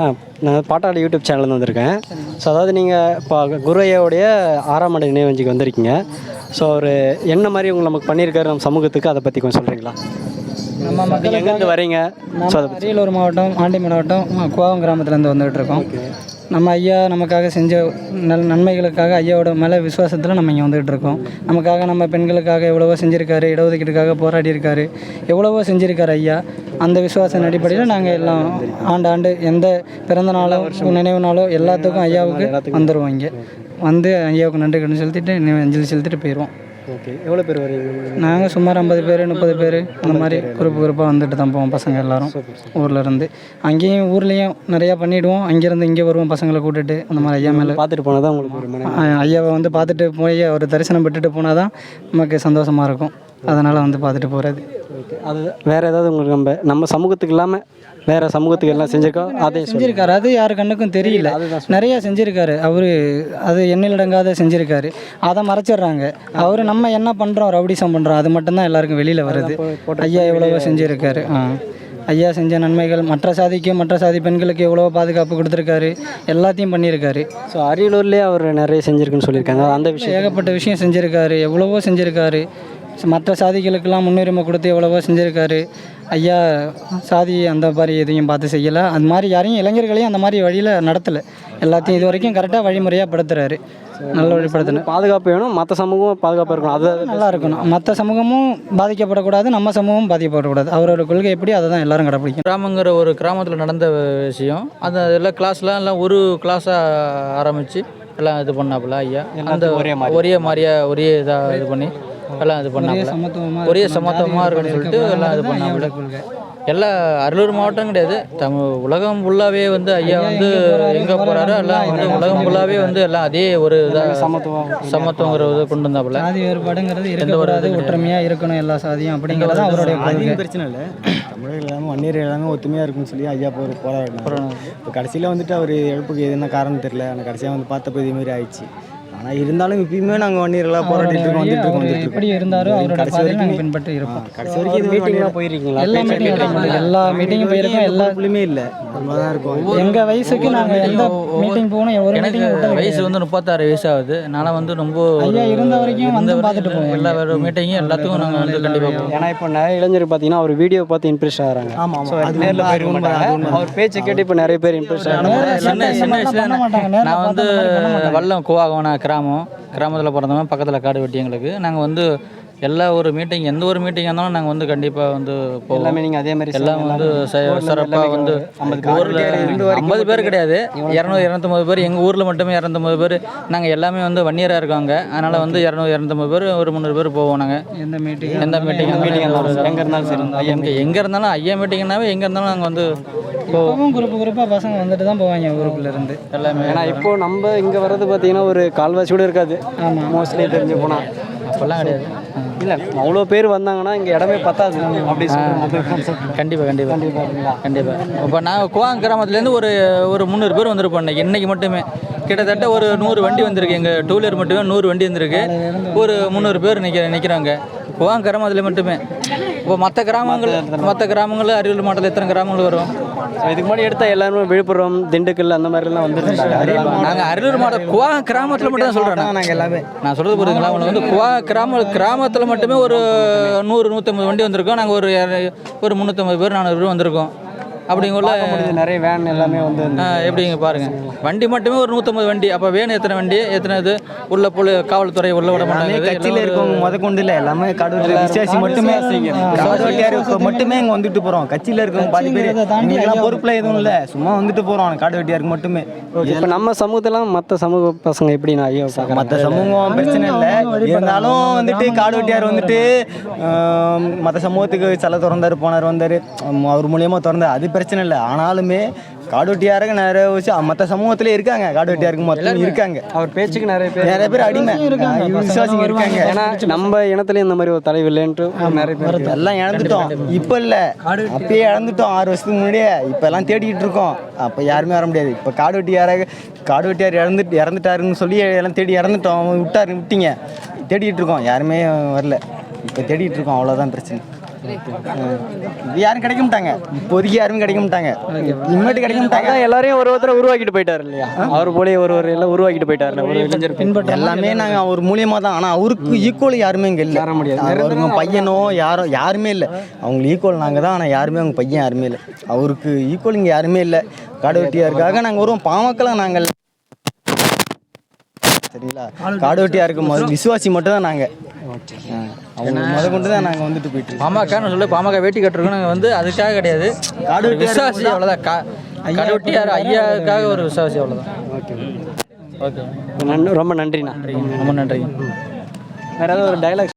ஆ நான் பாட்டாளி யூடியூப் சேனல்லேருந்து வந்திருக்கேன். ஸோ அதாவது நீங்கள் இப்போ குருவையோடைய ஆறாம் ஆண்டு நினைவஞ்சிக்கு வந்திருக்கீங்க. ஸோ அவர் என்ன மாதிரி உங்களை நமக்கு பண்ணியிருக்காரு நம்ம சமூகத்துக்கு? அதை பற்றி கொஞ்சம் சொல்கிறீங்களா நம்ம நீங்கள் மக்களுக்கு எங்கேருந்து வரீங்க? ஸோ அதை நம்ம அரியலூர் மாவட்டம் ஆண்டி மாவட்டம் கோவம் கிராமத்துலேருந்து வந்துகிட்டு இருக்கோம். நம்ம ஐயா நமக்காக செஞ்ச நல் நன்மைகளுக்காக ஐயாவோட மேலே விசுவாசத்தில் நம்ம இங்கே வந்துகிட்டு இருக்கோம். நமக்காக நம்ம பெண்களுக்காக எவ்வளவோ செஞ்சுருக்காரு இடஒதுக்கீட்டுக்காக போராடி இருக்காரு எவ்வளவோ செஞ்சுருக்காரு ஐயா. அந்த விசுவாச அடிப்படையில் நாங்கள் எல்லாம் ஆண்டு ஆண்டு எந்த பிறந்த நாளோ நினைவு நாளோ எல்லாத்துக்கும் ஐயாவுக்கு வந்துடுவோம் இங்கே. வந்து ஐயாவுக்கு நன்றி கடன் செலுத்திட்டு அஞ்சலி செலுத்திட்டு போயிடுவோம் ஓகே. எவ்வளோ பேர் வரீங்க நாங்கள் சுமார் ஐம்பது பேர் முப்பது பேர் அந்த மாதிரி குரூப் குரூப்பாக வந்துட்டு தான் போவோம் பசங்க எல்லாரும் ஊரில் இருந்து. அங்கேயும் ஊர்லேயும் நிறையா பண்ணிவிடுவோம் அங்கேருந்து இங்கே வருவோம் பசங்களை கூட்டிட்டு அந்த மாதிரி ஐயா மேலே. பார்த்துட்டு போனால் தான் உங்களுக்கு ஒரு ஐயாவை வந்து பார்த்துட்டு போய் அவர் தரிசனம் பெற்றுட்டு போனால் தான் நமக்கு சந்தோஷமாக இருக்கும். அதனால் வந்து பார்த்துட்டு போகிறது ஓகே. அது வேறு ஏதாவது உங்களுக்கு நம்ம நம்ம சமூகத்துக்கு இல்லாமல் வேறு சமூகத்துக்கு எல்லாம் செஞ்சிருக்கோம் அதே செஞ்சிருக்காரு. அது யாரு கண்ணுக்கும் தெரியல நிறையா செஞ்சிருக்காரு. அவர் அது எண்ணிலடங்காத செஞ்சிருக்காரு. அதை மறைச்சிடுறாங்க. அவர் நம்ம என்ன பண்ணுறோம் ரவுடிசம் பண்ணுறோம் அது மட்டும்தான் எல்லாருக்கும் வெளியில் வருது. ஐயா எவ்வளவோ செஞ்சிருக்காரு. ஆ. ஐயா செஞ்ச நன்மைகள் மற்ற சாதிக்கு மற்ற சாதி பெண்களுக்கு எவ்வளவோ பாதுகாப்பு கொடுத்துருக்காரு. எல்லாத்தையும் பண்ணியிருக்காரு. ஸோ அரியலூர்லேயே அவர் நிறைய செஞ்சிருக்குன்னு சொல்லியிருக்காங்க. அந்த விஷயம் ஏகப்பட்ட விஷயம் செஞ்சுருக்காரு. எவ்வளவோ செஞ்சுருக்காரு. மற்ற சாதிகளுக்கெல்லாம் முன்னுரிமை கொடுத்து எவ்வளவோ செஞ்சுருக்காரு. ஐயா சாதி அந்த மாதிரி எதையும் பார்த்து செய்யலை. அந்த மாதிரி யாரையும் இளைஞர்களையும் அந்த மாதிரி வழியில் நடத்தலை. எல்லாத்தையும் இது வரைக்கும் கரெக்டாக வழிமுறையாக படுத்துறாரு. நல்ல வழிப்படுத்தின. பாதுகாப்பு வேணும். மற்ற சமூகம் பாதுகாப்பாக இருக்கணும். அது நல்லா இருக்கணும். மற்ற சமூகமும் பாதிக்கப்படக்கூடாது நம்ம சமூகமும் பாதிக்கப்படக்கூடாது. அவரோட கொள்கை எப்படி அதை தான் எல்லாரும் கடைப்பிடிக்கணும். கிராமங்கிற ஒரு கிராமத்தில் நடந்த விஷயம் அந்த எல்லாம் கிளாஸ்லாம் எல்லாம் ஒரு கிளாஸாக ஆரம்பித்து எல்லாம் இது பண்ணாப்புல ஐயா. அந்த ஒரே ஒரே மாதிரியா ஒரே இதாக இது பண்ணி எல்லாம் இது சமத்துவமாக ஒரே சமத்துவமாக இருக்குன்னு சொல்லிட்டு எல்லாம் இது பண்ணாப்புல. எல்லா அரியலூர் மாவட்டம் கிடையாது. தமிழ் உலகம் ஃபுல்லாகவே வந்து ஐயா வந்து எங்கே போகிறாரோ எல்லாம் வந்து உலகம் ஃபுல்லாகவே வந்து எல்லாம் அதே ஒரு இதாக சமத்துவம் சமத்துவங்கிற இதை கொண்டு வந்தாப்புல. சாதி வேறுபாடுங்கிறது இருக்கக்கூடாது. ஒற்றுமையாக இருக்கணும் எல்லா சாதியும் அப்படிங்கிறது அவருடைய பிரச்சனை இல்லை. தமிழர்கள் எல்லாமே வன்னியர் எல்லாமே ஒத்துமையாக இருக்குன்னு சொல்லி ஐயா போகிற போராடினார் இப்போ கடைசியில் வந்துட்டு அவர் இழப்புக்கு என்ன காரணம் தெரியல. ஆனால் கடைசியாக வந்து பார்த்தப்போ இதே மாதிரி ஆயிடுச்சு. ஆனால் இருந்தாலும் இப்பயுமே நாங்கள் வன்னியர்களாக போராடிட்டு இருக்கோம் வந்துட்டு இருக்கோம் வந்துட்டு எப்படி இருக்கோம். இருந்தாரோ அவரோட பாதையில் நாங்கள் பின்பற்றி இருப்போம். கடைசி வரைக்கும் இது மீட்டிங்லாம் போயிருக்கீங்களா? எல்லா மீட்டிங் எல்லா மீட்டிங்கும் போயிருக்கோம் எல்லா எல்லாத்துலேயுமே இல்லை. நம்ம தான் இருக்கோம். எங்க வயசுக்கு நாங்க எந்த மீட்டிங் போகணும் ஒரு மீட்டிங் வயசு வந்து முப்பத்தாறு வயசு ஆகுது. நான் வந்து ரொம்ப ஐயா இருந்த வரைக்கும் வந்து பார்த்துட்டு போவோம் எல்லா மீட்டிங்கும் எல்லாத்துக்கும் நாங்கள் வந்து கண்டிப்பாக போவோம். ஏன்னா இப்போ நிறைய இளைஞர் பார்த்தீங்கன்னா அவர் வீடியோ பார்த்து இம்ப்ரெஸ் ஆகிறாங்க. ஆமா, ஆமா. ஸோ அது நேரில் உண்மை, அது போயிருக்க உண்மை, அது மாட்டாங்க அவர் பேச்சை கேட்டு இப்போ நிறைய பேர் இம்ப்ரெஸ் ஆகிறாங்க. சின்ன வயசுல நான் வந்து. வல்லம் கூவாகவன கிராமம் கிராமத்தில் பிறந்தவன் பக்கத்தில் காடு வெட்டி எங்களுக்கு. நாங்கள் வந்து எல்லா ஒரு மீட்டிங் எந்த ஒரு மீட்டிங் இருந்தாலும் நாங்கள் வந்து கண்டிப்பாக வந்து போவோம். நீங்கள் அதே மாதிரி எல்லாம் வந்து சிறப்பாக வந்து ஊரில் ஐம்பது பேர் கிடையாது. இரநூறு இரநூத்தொம்பது பேர். எங்கள் ஊரில் மட்டுமே இரநூத்தொம்பது பேர். நாங்கள் எல்லாமே வந்து வன்னியராக இருக்காங்க. அதனால் வந்து இரநூறு இரநூத்தொம்பது பேர் ஒரு முந்நூறு பேர் போவோம் நாங்கள் எந்த மீட்டிங் எந்த மீட்டிங் மீட்டிங் எங்கே இருந்தாலும் சரி. எங்கே எங்கே இருந்தாலும் ஐயா மீட்டிங்னாவே எங்கே இருந்தாலும் நாங்கள் வந்து இப்பவும் குரூப் குரூப்பா பசங்க வந்துட்டு தான் போவாங்க ஊருக்குள்ள இருந்து. எல்லாமே. ஏன்னா இப்போ நம்ம இங்கே வர்றது பார்த்தீங்கன்னா ஒரு கால்வாசி கூட இருக்காது. மோஸ்ட்லி தெரிஞ்சு போனால் அப்போல்லாம் கிடையாது. இல்லை அவ்வளோ பேர் வந்தாங்கன்னா இங்கே இடமே பத்தாது. அப்படி சொல்லுறது கண்டிப்பாக கண்டிப்பாக கண்டிப்பாக இப்போ நான் குவாங் கிராமத்துலேருந்து ஒரு ஒரு முந்நூறு பேர் வந்திருப்போம் இன்னைக்கு. இன்னைக்கு மட்டுமே. கிட்டத்தட்ட ஒரு நூறு வண்டி வந்திருக்கு. எங்கள் டூ வீலர் மட்டுமே நூறு வண்டி வந்திருக்கு. ஒரு முந்நூறு பேர் நிற்க நிற்கிறாங்க குவாங் கிராமத்தில் மட்டுமே. இப்போ மற்ற கிராமங்கள் மற்ற கிராமங்கள் அரியலூர் மாவட்டத்தில் எத்தனை கிராமங்கள் வரும்? இதுக்கு முன்னாடி எடுத்த எல்லாருமே விழுப்புரம் திண்டுக்கல் அந்த மாதிரிலாம் வந்துருந்தாங்க. நாங்கள் அரியலூர் மாவட்டம். குவா கிராமத்தில் மட்டும் தான் சொல்கிறேன் நாங்கள் எல்லாமே. நான் சொல்கிறது புரியுதுங்களா? உங்களுக்கு வந்து குவா கிராம கிராமத்தில் மட்டுமே ஒரு நூறு நூற்றம்பது வண்டி வந்திருக்கோம். நாங்கள் ஒரு ஒரு முந்நூற்றம்பது பேர் நானூறு பேர் வந்திருக்கோம். அப்படிங்குள்ள நிறைய வேன் எல்லாமே வந்து எப்படிங்க பாருங்க. வண்டி மட்டுமே ஒரு நூற்றம்பது வண்டி. அப்போ வேணும் எத்தனை வண்டி? எத்தனை இது? உள்ள புள்ள காவல்துறை உள்ள விட மாட்டாங்க. கட்சியில் இருக்கவங்க முத கொண்டு இல்லை. எல்லாமே காடுவெட்டி விசேஷி மட்டுமே. மட்டுமே இங்கே வந்துட்டு போகிறோம் கட்சியில் இருக்கவங்க பாதி பேர். எங்களுக்கெல்லாம் பொறுப்பில் எதுவும் இல்லை. சும்மா வந்துட்டு போகிறோம் காடுவெட்டியாருக்கு மட்டுமே. இப்போ நம்ம சமூகத்தெல்லாம் மற்ற சமூக பசங்க எப்படி நான் ஐயோ மற்ற சமூகம் பிரச்சனை இல்லை. இருந்தாலும் வந்துட்டு காடு வெட்டியார் வந்துட்டு மற்ற சமூகத்துக்கு சில திறந்தார் போனார் வந்தார். அவர் மூலியமாக திறந்தார். அது பிரச்சனை இல்லை. ஆனாலுமே காடு வெட்டியாருக்கு நிறைய விஷயம் மற்ற சமூகத்திலே இருக்காங்க. காடு வெட்டியாருக்கு மொத்தம் இருக்காங்க. அவர் பேச்சுக்கு நிறைய பேர் நிறைய பேர் அடிமை. விசுவாசிங்க இருக்காங்க. ஏன்னா நம்ம இனத்துலயும் இந்த மாதிரி ஒரு தலைவர் இல்லைன்ட்டு நிறைய பேர். எல்லாம் இழந்துட்டோம். இப்போ இல்லை. அப்பயே இழந்துட்டோம். ஆறு வருஷத்துக்கு முன்னாடியே. இப்போ எல்லாம் தேடிக்கிட்டு இருக்கோம். அப்போ யாருமே வர முடியாது. இப்போ காடு வெட்டியாராக காடு வெட்டியார் இறந்துட்டு இறந்துட்டாருன்னு சொல்லி எல்லாம் தேடி இறந்துட்டோம். அவன் விட்டாரு விட்டீங்க. தேடிக்கிட்டு இருக்கோம். யாருமே வரல. இப்போ தேடிக்கிட்டு இருக்கோம். அவ்வளோதான் பிரச்சனை. யாரும் கிடைக்க மாட்டாங்க. இப்போதைக்கு யாருமே கிடைக்க மாட்டாங்க. இனிமேட்டு கிடைக்க மாட்டாங்க. எல்லாரையும் ஒரு ஒருத்தரை உருவாக்கிட்டு போயிட்டாரு இல்லையா? அவர் போலே ஒரு ஒரு எல்லாம் உருவாக்கிட்டு போயிட்டாரு ஒரு இளைஞர் பின்பற்ற எல்லாமே நாங்கள் அவர் மூலியமாக தான். ஆனால் அவருக்கு ஈக்குவல் யாருமே இங்கே இல்லை. யாரும் முடியாது. அவருக்கு பையனோ யாரோ யாருமே இல்லை. அவங்களுக்கு ஈக்குவல் நாங்கள் தான். ஆனால் யாருமே அவங்க பையன் யாருமே இல்லை. அவருக்கு ஈக்குவல் இங்கே யாருமே இல்லை. காடு வெட்டியாருக்காக நாங்கள் வருவோம். பாமக்கெல்லாம் நாங்கள் சரிங்களா காடு வெட்டியாருக்கு முதல் விசுவாசி மட்டும் தான் நாங்கள் அவங்க முத கொண்டு தான் நாங்கள் வந்துட்டு போயிட்டு இருக்கோம். பாமகன்னு சொல்லி பாமக வேட்டி கட்டுறோம் நாங்கள் வந்து அதுக்காக கிடையாது. காடு விசுவாசி அவ்வளோதான் கா கடவுட்டியார் ஐயாவுக்காக ஒரு விசுவாசி அவ்வளோதான் ஓகே. நன் ரொம்ப நன்றிண்ணா. ரொம்ப நன்றிங்க. வேற ஏதாவது ஒரு டைலாக்